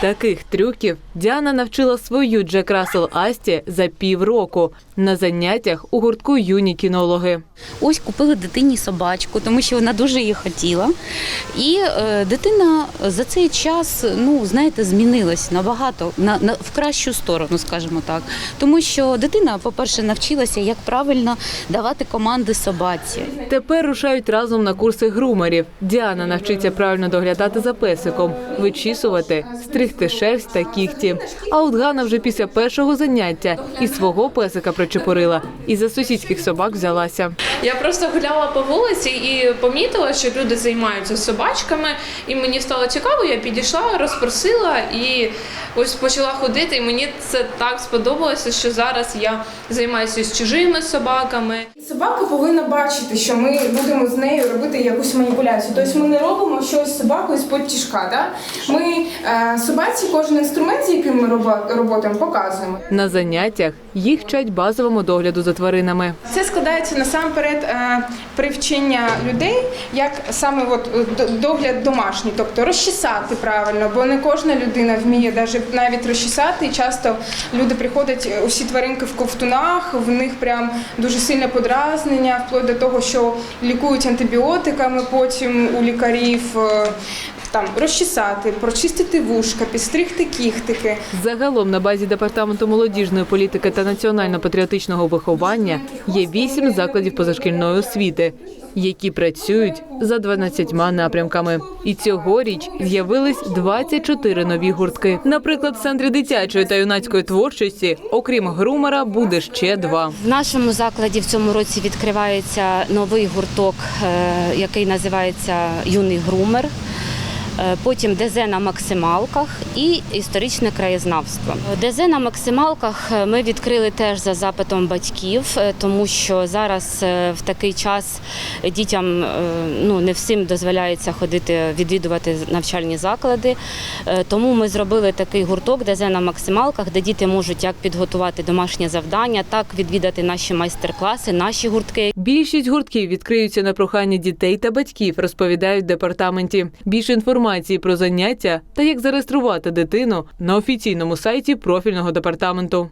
Таких трюків Діана навчила свою Джек Рассел Асті за півроку на заняттях у гуртку юні кінологи. Ось купили дитині собачку, тому що вона дуже її хотіла. І е, дитина за цей час, ну знаєте, змінилась набагато на, на в кращу сторону, скажімо так. Тому що дитина, по-перше, навчилася, як правильно давати команди собаці. Тепер рушають разом на курси грумерів. Діана навчиться правильно доглядати за песиком, вичісувати, стригти шерсть та кігті. А от Ганна вже після першого заняття і свого песика причепурила, і за сусідських собак взялася. Я просто гуляла по вулиці і помітила, що люди займаються собачками, і мені стало цікаво. Я підійшла, розпросила і ось почала ходити. І мені це так сподобалося, що зараз я займаюся з чужими собаками. Собака повинна бачити, що ми будемо з нею робити якусь маніпуляцію. Тобто ми не робимо щось з собакою з-под тяжка. Да? Ми е, собаці кожен інструмент, з яким ми робо- роботаємо, показуємо. На заняттях їх вчать базовому догляду за тваринами. Це складається насамперед е, привчення людей, як саме от, е, догляд домашній, тобто розчесати правильно, бо не кожна людина вміє навіть, навіть розчесати. І часто люди приходять е, усі тваринки в ковтунах, в них прям дуже сильне подразнення, вплоть до того, що лікують антибіотиками потім у лікарів. Там розчесати, прочистити вушка, підстригти кіхтики. Загалом на базі департаменту молодіжної політики та національно-патріотичного виховання є вісім закладів позашкільної освіти, які працюють за 12 напрямками. І цьогоріч з'явились 24 нові гуртки. Наприклад, в центрі дитячої та юнацької творчості, окрім грумера, буде ще два. В нашому закладі в цьому році відкривається новий гурток, е, який називається Юний грумер. Е, Потім ДЗ на максималках і історичне краєзнавство. ДЗ на максималках е, ми відкрили теж за запитом батьків, е, тому що зараз в такий час дітям ну не всім дозволяється ходити відвідувати навчальні заклади. Тому ми зробили такий гурток ДЗ на максималках, де діти можуть як підготувати домашнє завдання, так відвідати наші майстер-класи, наші гуртки. Більшість гуртків відкриються на прохання дітей та батьків, розповідають в департаменті. Більше інформації про заняття та як зареєструвати дитину на офіційному сайті профільного департаменту.